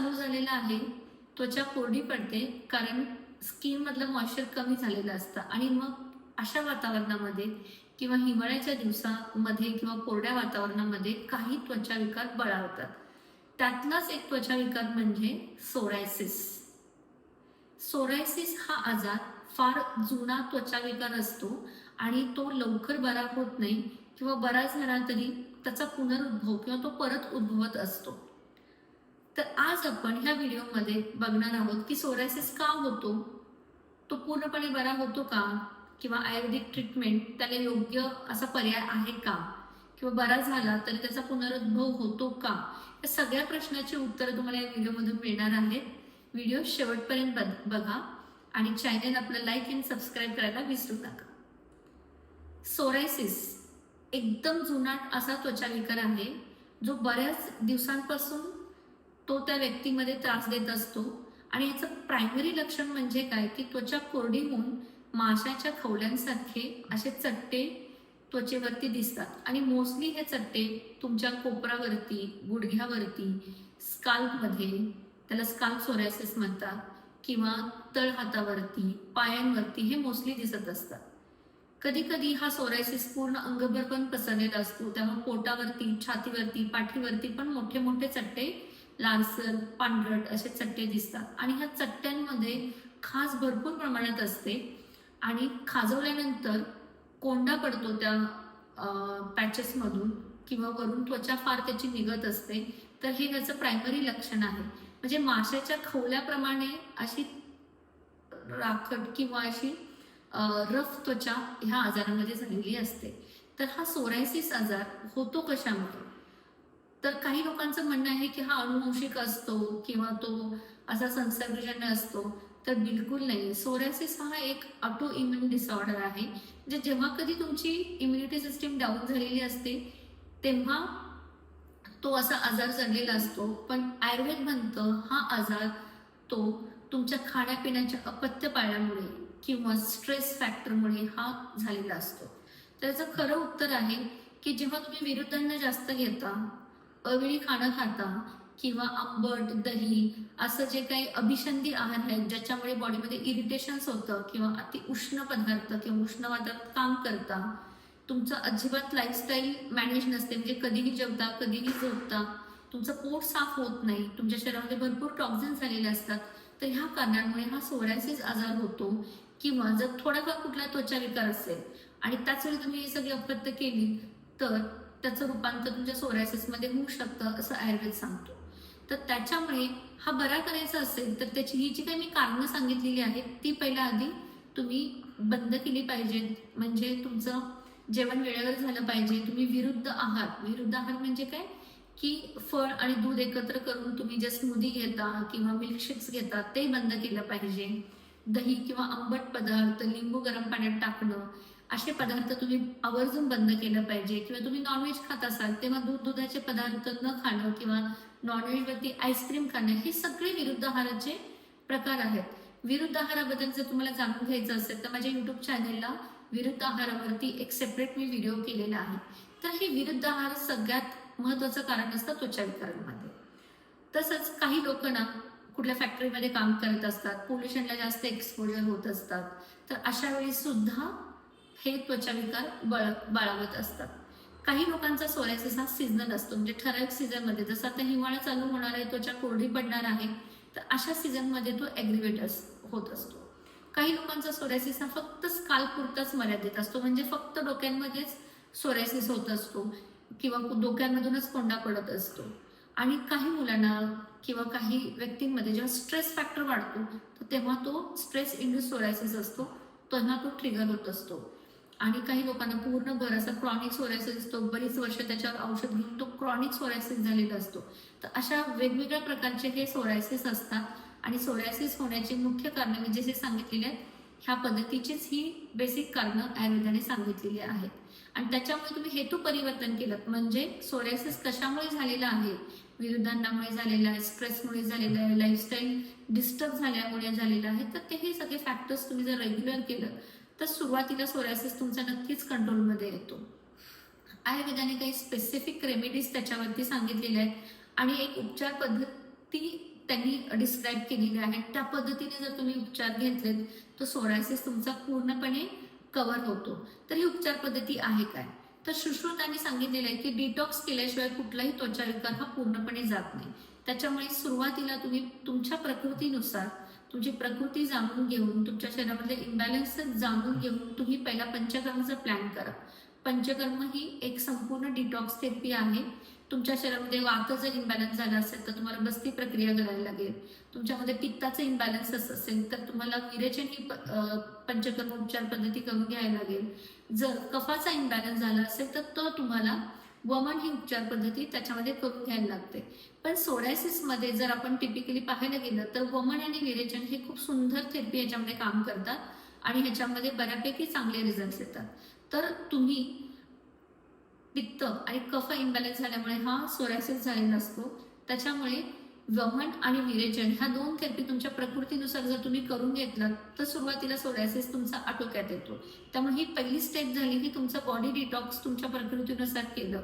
चालू झालेला आहे त्वचा कोरडी पडते कारण स्किन मधलं मॉइश्चर कमी झालेलं असतं. आणि मग अशा वातावरणामध्ये किंवा हिवाळ्याच्या दिवसामध्ये किंवा कोरड्या वातावरणामध्ये काही त्वचा विकार बळावतात. त्यातलाच एक त्वचा विकार म्हणजे सोरायसिस सोरायसिस हा आजार फार जुना त्वचा विकार असतो आणि तो लवकर बरा होत नाही किंवा बरा झाला तरी त्याचा पुनरुद्भव किंवा तो परत उद्भवत असतो. तर आज आपण ह्या व्हिडिओमध्ये बघणार आहोत की सोरायसिस का होतो? तो पूर्णपणे बरा होतो का? किंवा आयुर्वेदिक ट्रीटमेंट त्याला योग्य असा पर्याय आहे का? किंवा बरा झाला तरी त्याचा पुनरुद्भव होतो का? या सगळ्या प्रश्नाची उत्तरं तुम्हाला या व्हिडिओमधून मिळणार आहेत व्हिडिओ शेवटपर्यंत बघ- बघा आणि चॅनल आपलं लाईक अँड सबस्क्राईब करायला विसरू नका. सोरायसिस एकदम जुनाट असा त्वचा विकार आहे जो बऱ्याच दिवसांपासून तो त्या व्यक्तीमध्ये त्रास देत असतो. आणि याचं प्रायमरी लक्षण म्हणजे काय? की त्वचा कोरडी होऊन माशाच्या खवल्यांसारखे असे चट्टे त्वचेवरती दिसतात. आणि मोस्टली हे चट्टे तुमच्या कोपरावरती गुडघ्यावरती स्काल्पमध्ये त्याला स्काल्प सोरायसिस म्हणतात किंवा तळहातावरती पायांवरती हे मोस्टली दिसत असतात. कधी कधी हा सोरायसिस पूर्ण अंगभर पण पसरलेला असतो. त्यामुळे पोटावरती छातीवरती पाठीवरती पण मोठे मोठे चट्टे लालसर पांढरट असे चट्टे दिसतात. आणि ह्या चट्ट्यांमध्ये खास भरपूर प्रमाणात असते. आणि खाजवल्यानंतर कोंडा पडतो त्या पॅचेसमधून किंवा वरून त्वचा फार त्याची निघत असते. तर हे त्याचं प्रायमरी लक्षण आहे. म्हणजे माशाच्या खवल्याप्रमाणे अशी राखट किंवा अशी रफ त्वचा ह्या आजारामध्ये झालेली असते. तर हा सोरायसिस आजार होतो कशामुळे? तर काही लोकांचं म्हणणं आहे की हा अनुवंशिक असतो किंवा तो असा संसर्गजन्य असतो तर बिलकुल नाही. सोरायसिस हा एक ऑटो इम्युन डिसऑर्डर आहे जे जेव्हा कधी तुमची इम्युनिटी सिस्टीम डाऊन झालेली असते तेव्हा तो असा आजार जडलेला असतो. पण आयुर्वेद म्हणतं हा आजार तो तुमच्या खाण्यापिण्याच्या अपत्य पाळल्यामुळे किंवा स्ट्रेस फॅक्टरमुळे हा झालेला असतो. त्याचं खरं उत्तर आहे की जेव्हा तुम्ही विरुद्धांना जास्त घेता अवेळी खाणं खाता किंवा आंबट दही असं जे काही अभिषंधी आहार आहेत ज्याच्यामुळे बॉडीमध्ये इरिटेशन्स होतं किंवा अति उष्ण पदार्थ किंवा उष्ण वातावरणात काम करता तुमचं अजिबात लाईफस्टाईल मॅनेज नसते. म्हणजे कधीही जेवता कधीही झोपता तुमचं पोट साफ होत नाही. तुमच्या शरीरामध्ये भरपूर टॉक्झिन झालेले असतात. तर ह्या कारणांमुळे हा सोरायसिस आजार होतो किंवा जर थोडाफार कुठला त्वचा विकार असेल आणि त्याच वेळी तुम्ही ही सगळी अपत्य केली तर त्याचं रूपांतर म्हणजे तुमच्या सोरायसिसमध्ये होऊ शकतं असं आयुर्वेद सांगतो. तर त्याच्यामुळे हा बरा करायचा असेल तर त्याची ही जी काही मी कारणं सांगितलेली आहेत ती पहिल्या आधी तुम्ही बंद केली पाहिजेत म्हणजे तुमचं जेवण वेळेवर झालं पाहिजे. तुम्ही विरुद्ध आहार. विरुद्ध आहार म्हणजे काय? की फळ आणि दूध एकत्र करून तुम्ही जे स्मूदी घेता किंवा मिल्कशेक्स घेता ते बंद केलं पाहिजे. दही किंवा आंबट पदार्थ लिंबू गरम पाण्यात टाकणं असे पदार्थ तुम्ही आवर्जून बंद केलं पाहिजे किंवा तुम्ही नॉनव्हेज खात असाल तेव्हा दूध दुधाचे पदार्थ न खाणं किंवा नॉनव्हेजवरती आईस्क्रीम खाणं हे सगळे विरुद्ध आहाराचे प्रकार आहेत. विरुद्ध आहाराबद्दल जर तुम्हाला जाणून घ्यायचं असेल तर माझ्या युट्यूब चॅनेलला विरुद्ध आहारावरती एक सेपरेट मी व्हिडिओ केलेला आहे. तर हे विरुद्ध आहार सगळ्यात महत्वाचं कारण असतं त्वचा विकारांमध्ये. तसंच काही लोक ना कुठल्या फॅक्टरीमध्ये काम करत असतात पोल्युशनला जास्त एक्सपोजर होत असतात. तर अशा वेळी सुद्धा हे त्वचा विकार बळ बाळगत असतात. काही लोकांचा सोरायसिस हा सीझनल असतो. म्हणजे ठराविक सीझनमध्ये जसं आता हिवाळा चालू होणार आहे त्वचा कोरडी पडणार आहे तर अशा सीझनमध्ये तो ॲग्रिवेट होत असतो. काही लोकांचा सोरायसिस हा फक्त स्कालपुरताच मर्यादित असतो. म्हणजे फक्त डोक्यांमध्येच सोरायसिस होत असतो किंवा डोक्यांमधूनच कोंडा पडत असतो. आणि काही मुलांना किंवा काही व्यक्तींमध्ये जेव्हा स्ट्रेस फॅक्टर वाढतो तर तेव्हा तो स्ट्रेस इंड्यूस सोरायसिस असतो. तेव्हा तो ट्रिगर होत असतो. आणि काही लोकांना पूर्ण भर असा क्रॉनिक सोरायसिस असतो. बरीच वर्ष त्याच्यावर औषध घेऊन तो क्रॉनिक सोरायसिस झालेला असतो. तर अशा वेगवेगळ्या प्रकारचे हे सोरायसिस असतात आणि सोरायसिस होण्याची मुख्य कारणं मी जसे सांगितलेली आहेत ह्या पद्धतीचीच ही बेसिक कारणं आयुर्वेदाने सांगितलेली आहेत. आणि त्याच्यामुळे तुम्ही हेतू परिवर्तन केलं. म्हणजे सोरायसिस कशामुळे झालेला आहे? विरुद्धांनामुळे झालेला आहे स्ट्रेसमुळे झालेला आहे लाईफस्टाईल डिस्टर्ब झाल्यामुळे झालेलं आहे. तर ते हे सगळे फॅक्टर्स तुम्ही जर रेग्युलर केलं तर सुरुवातीला सोरायसिस तुमचा नक्कीच कंट्रोलमध्ये येतो. आयुर्वेदाने काही स्पेसिफिक रेमेडीज त्याच्यावरती सांगितलेल्या आहेत. आणि एक उपचार पद्धती त्यांनी डिस्क्राईब केलेली आहे. त्या पद्धतीने जर तुम्ही उपचार घेतलेत तर सोरायसिस तुमचा पूर्णपणे कव्हर होतो. तर ही उपचार पद्धती आहे काय? तर सुश्रुतांनी सांगितलेलं आहे की डिटॉक्स केल्याशिवाय कुठलाही त्वचा विकार हा पूर्णपणे जात नाही. त्याच्यामुळे सुरुवातीला तुम्ही तुमच्या प्रकृतीनुसार तुमची प्रकृती जाणून घेऊन तुमच्या शरीरामधले इम्बॅलन्स जाणून घेऊन तुम्ही पहिला पंचकर्मचा प्लॅन करा. पंचकर्म ही एक संपूर्ण डिटॉक्स थेरपी आहे. तुमच्या शरीरामध्ये वात जर इम्बॅलन्स झाला असेल तर तुम्हाला बस्ती प्रक्रिया करायला लागेल. तुमच्यामध्ये पित्ताचं इम्बॅलन्स असेल तर तुम्हाला विरेचन ही प- पंचकर्म उपचार पद्धती करून घ्यायला लागेल. जर कफाचा इम्बॅलन्स झाला असेल तर तो तुम्हाला वमन ही उपचार पद्धती त्याच्यामध्ये करून घ्यायला लागते. पण सोडायसिसमध्ये जर आपण टिपिकली पाहायला गेलं तर वमन आणि विरेचन हे खूप सुंदर थेरपी याच्यामध्ये काम करतात आणि ह्याच्यामध्ये बऱ्यापैकी चांगले रिझल्ट येतात. तर तुम्ही पित्त आणि कफ इम्बॅलन्स झाल्यामुळे हा सोरायसिस झालेला असतो. त्याच्यामुळे वमन आणि विरेचन ह्या दोन थेरपी तुमच्या प्रकृतीनुसार जर तुम्ही करून घेतलात तर सुरुवातीला सोरायसिस तुमचा आटोक्यात येतो. त्यामुळे ही पहिली स्टेप झाली की तुमचं बॉडी डिटॉक्स तुमच्या प्रकृतीनुसार केलं.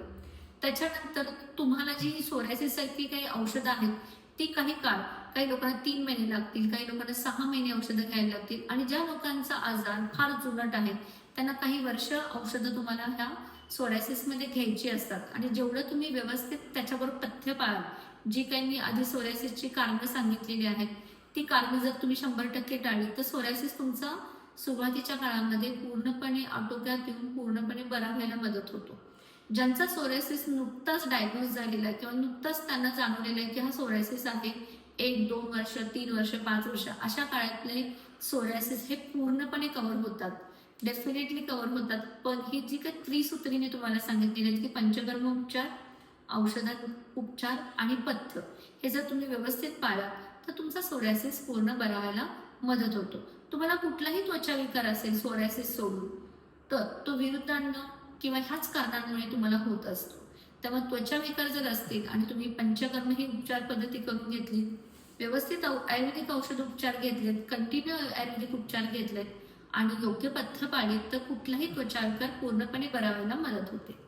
त्याच्यानंतर तुम्हाला जी सोरायसिस सारखी काही औषधं आहेत ती काही काळ काही लोकांना तीन महिने लागतील काही लोकांना सहा महिने औषधं घ्यायला लागतील आणि ज्या लोकांचा आजार फार जुनट आहे त्यांना काही वर्ष औषधं तुम्हाला ह्या सोरायसिसमध्ये घ्यायची असतात. आणि जेवढं तुम्ही व्यवस्थित त्याच्याबरोबर पथ्य पाळाल जी काही मी आधी सोरायसिसची कारणं सांगितलेली आहेत ती कारणं जर तुम्ही शंभर टक्के टाळली तर सोरायसिस तुमचा सुरुवातीच्या काळामध्ये पूर्णपणे आटोक्यात येऊन पूर्णपणे बरा व्हायला मदत होतो. ज्यांचा सोरायसिस नुकताच डायग्नोज झालेला आहे किंवा नुकताच त्यांना जाणवलेलं आहे की हा सोरायसिस आहे एक दोन वर्ष तीन वर्ष पाच वर्ष अशा काळातले सोरायसिस हे पूर्णपणे कव्हर होतात. डेफिनेटली कव्हर होतात. पण ही जी काही त्रिसूत्रीने तुम्हाला सांगितलेली आहेत की पंचकर्म उपचार औषधात उपचार आणि पथ्य हे जर तुम्ही व्यवस्थित पाळा तर तुमचा सोरायसिस पूर्ण बरा व्हायला मदत होतो. तुम्हाला कुठलाही त्वचा विकार असेल सोरायसिस सोडून तर तो विरुद्धांना किंवा ह्याच कारणांमुळे तुम्हाला होत असतो. त्यामुळे त्वचा विकार जर असतील आणि तुम्ही पंचकर्म ही उपचार पद्धती करून घेतली व्यवस्थित औ- आयुर्वेदिक औषध उपचार घेतलेत कंटिन्यू आयुर्वेदिक उपचार घेतलेत आणि योग्य पथ्य पाळलीत तर कुठलाही त्वचा विकार पूर्णपणे बरा व्हायला मदत होते.